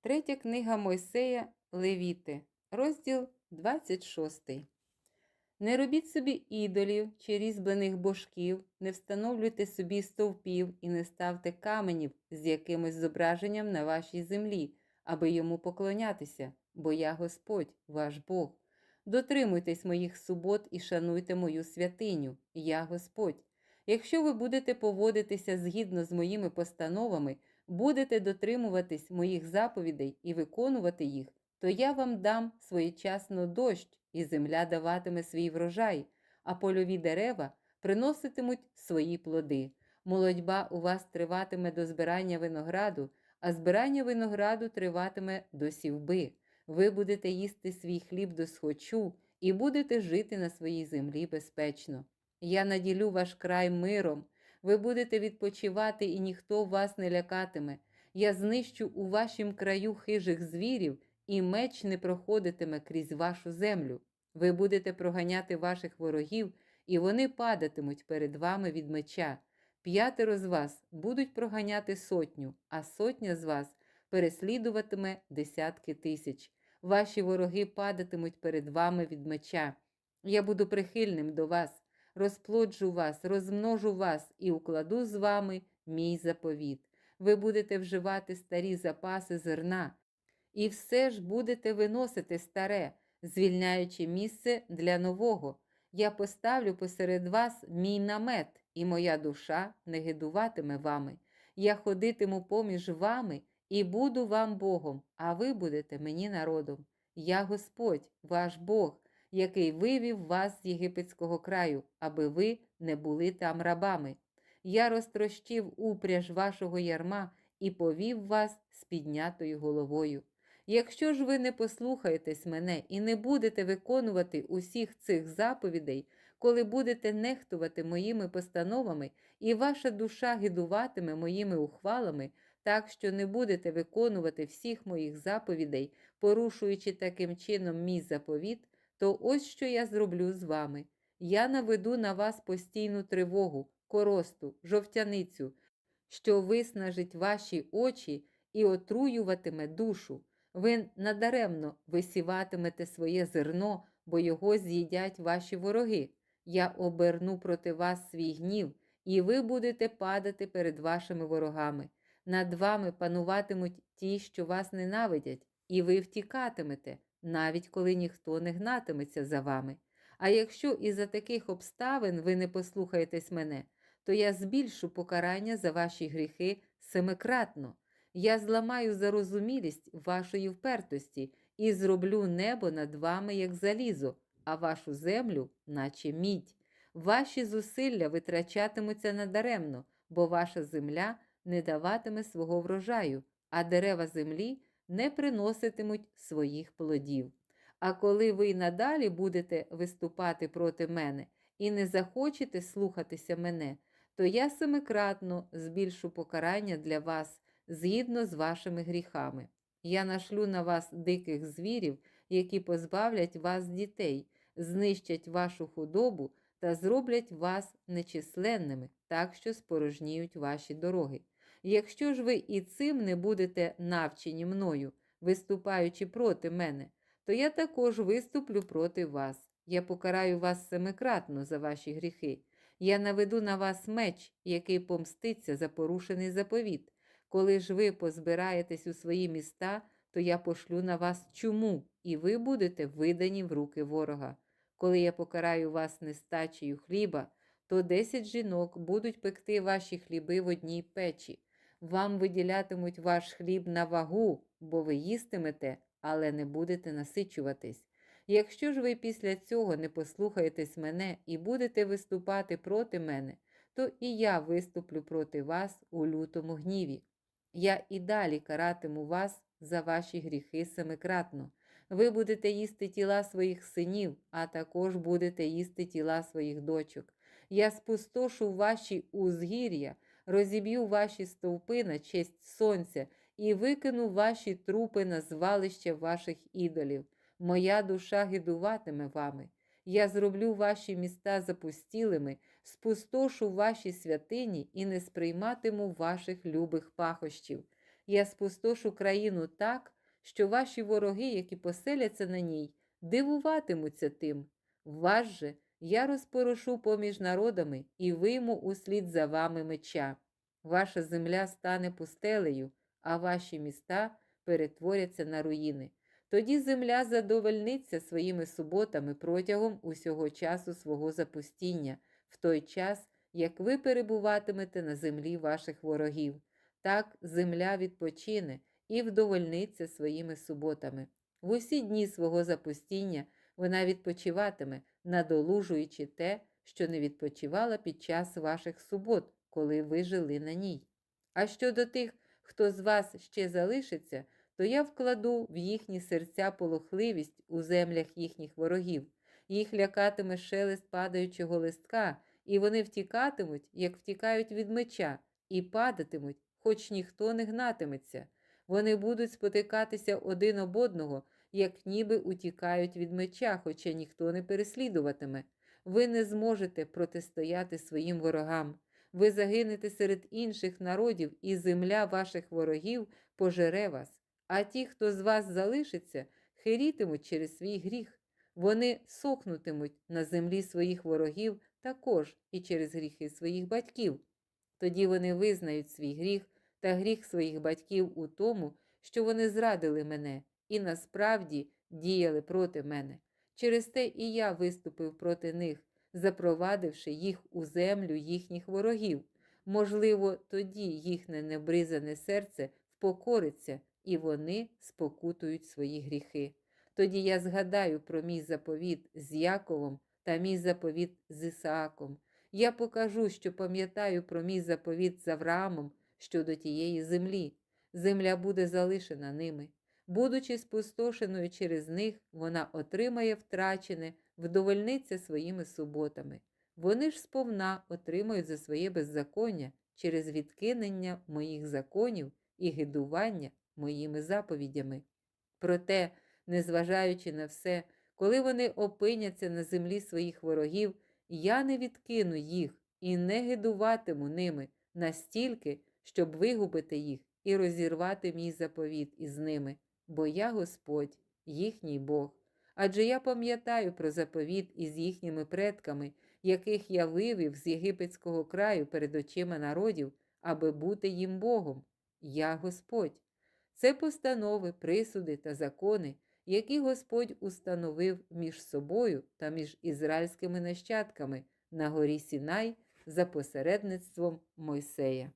Третя книга Мойсея Левіти, розділ 26. Не робіть собі ідолів чи різьблених божків, не встановлюйте собі стовпів і не ставте каменів з якимось зображенням на вашій землі, аби йому поклонятися, бо я Господь, ваш Бог. Дотримуйтесь моїх субот і шануйте мою святиню, я Господь. Якщо ви будете поводитися згідно з моїми постановами, будете дотримуватись моїх заповідей і виконувати їх, то я вам дам своєчасно дощ, і земля даватиме свій врожай, а польові дерева приноситимуть свої плоди. Молодьба у вас триватиме до збирання винограду, а збирання винограду триватиме до сівби. Ви будете їсти свій хліб до схочу і будете жити на своїй землі безпечно. Я наділю ваш край миром, ви будете відпочивати, і ніхто вас не лякатиме. Я знищу у вашім краю хижих звірів, і меч не проходитиме крізь вашу землю. Ви будете проганяти ваших ворогів, і вони падатимуть перед вами від меча. П'ятеро з вас будуть проганяти сотню, а сотня з вас переслідуватиме десятки тисяч. Ваші вороги падатимуть перед вами від меча. Я буду прихильним до вас, розплоджу вас, розмножу вас і укладу з вами мій заповіт. Ви будете вживати старі запаси зерна, і все ж будете виносити старе, звільняючи місце для нового. Я поставлю посеред вас мій намет, і моя душа не гидуватиме вами. Я ходитиму поміж вами і буду вам Богом, а ви будете мені народом. Я Господь, ваш Бог, який вивів вас з єгипетського краю, аби ви не були там рабами. Я розтрощив упряж вашого ярма і повів вас з піднятою головою. Якщо ж ви не послухаєтесь мене і не будете виконувати усіх цих заповідей, коли будете нехтувати моїми постановами, і ваша душа гидуватиме моїми ухвалами, так що не будете виконувати всіх моїх заповідей, порушуючи таким чином мій заповіт, то ось що я зроблю з вами. Я наведу на вас постійну тривогу, коросту, жовтяницю, що виснажить ваші очі і отруюватиме душу. Ви надаремно висіватимете своє зерно, бо його з'їдять ваші вороги. Я оберну проти вас свій гнів, і ви будете падати перед вашими ворогами. Над вами пануватимуть ті, що вас ненавидять, і ви втікатимете, навіть коли ніхто не гнатиметься за вами. А якщо із-за таких обставин ви не послухаєтесь мене, то я збільшу покарання за ваші гріхи семикратно. Я зламаю зарозумілість вашої впертості і зроблю небо над вами, як залізо, а вашу землю, наче мідь. Ваші зусилля витрачатимуться надаремно, бо ваша земля не даватиме свого врожаю, а дерева землі не приноситимуть своїх плодів. А коли ви й надалі будете виступати проти мене і не захочете слухатися мене, то я семикратно збільшу покарання для вас згідно з вашими гріхами. Я нашлю на вас диких звірів, які позбавлять вас дітей, знищать вашу худобу та зроблять вас нечисленними, так що спорожніють ваші дороги. Якщо ж ви і цим не будете навчені мною, виступаючи проти мене, то я також виступлю проти вас. Я покараю вас семикратно за ваші гріхи. Я наведу на вас меч, який помститься за порушений заповіт. Коли ж ви позбираєтесь у свої міста, то я пошлю на вас чуму, і ви будете видані в руки ворога. Коли я покараю вас нестачею хліба, то десять жінок будуть пекти ваші хліби в одній печі. Вам виділятимуть ваш хліб на вагу, бо ви їстимете, але не будете насичуватись. Якщо ж ви після цього не послухаєтесь мене і будете виступати проти мене, то і я виступлю проти вас у лютому гніві. Я і далі каратиму вас за ваші гріхи семикратно. Ви будете їсти тіла своїх синів, а також будете їсти тіла своїх дочок. Я спустошу ваші узгір'я, розіб'ю ваші стовпи на честь сонця і викину ваші трупи на звалище ваших ідолів. Моя душа гидуватиме вами. Я зроблю ваші міста запустілими, спустошу ваші святині і не сприйматиму ваших любих пахощів. Я спустошу країну так, що ваші вороги, які поселяться на ній, дивуватимуться тим. Вас же я розпорошу поміж народами і вийму услід за вами меча. Ваша земля стане пустелею, а ваші міста перетворяться на руїни. Тоді земля задовольниться своїми суботами протягом усього часу свого запустіння, в той час, як ви перебуватимете на землі ваших ворогів. Так земля відпочине і вдовольниться своїми суботами. В усі дні свого запустіння вона відпочиватиме, надолужуючи те, що не відпочивала під час ваших субот, коли ви жили на ній. А щодо тих, хто з вас ще залишиться, то я вкладу в їхні серця полохливість у землях їхніх ворогів, їх лякатиме шелест падаючого листка, і вони втікатимуть, як втікають від меча, і падатимуть, хоч ніхто не гнатиметься. Вони будуть спотикатися один об одного, як ніби утікають від меча, хоча ніхто не переслідуватиме. Ви не зможете протистояти своїм ворогам. Ви загинете серед інших народів, і земля ваших ворогів пожере вас. А ті, хто з вас залишиться, хирітимуть через свій гріх. Вони сохнутимуть на землі своїх ворогів також і через гріхи своїх батьків. Тоді вони визнають свій гріх та гріх своїх батьків у тому, що вони зрадили мене і насправді діяли проти мене. Через те і я виступив проти них, запровадивши їх у землю їхніх ворогів. Можливо, тоді їхнє небризане серце впокориться, і вони спокутують свої гріхи. Тоді я згадаю про мій заповіт з Яковом та мій заповіт з Ісааком. Я покажу, що пам'ятаю про мій заповіт з Авраамом щодо тієї землі. Земля буде залишена ними. Будучи спустошеною через них, вона отримає втрачене, вдовольниться своїми суботами. Вони ж сповна отримають за своє беззаконня через відкинення моїх законів і гидування моїми заповідями. Проте, незважаючи на все, коли вони опиняться на землі своїх ворогів, я не відкину їх і не гидуватиму ними настільки, щоб вигубити їх і розірвати мій заповіт із ними, бо я Господь, їхній Бог. Адже я пам'ятаю про заповіт із їхніми предками, яких я вивів з єгипетського краю перед очима народів, аби бути їм Богом. Я Господь. Це постанови, присуди та закони, які Господь установив між собою та між ізраїльськими нащадками на горі Сінай за посередництвом Мойсея.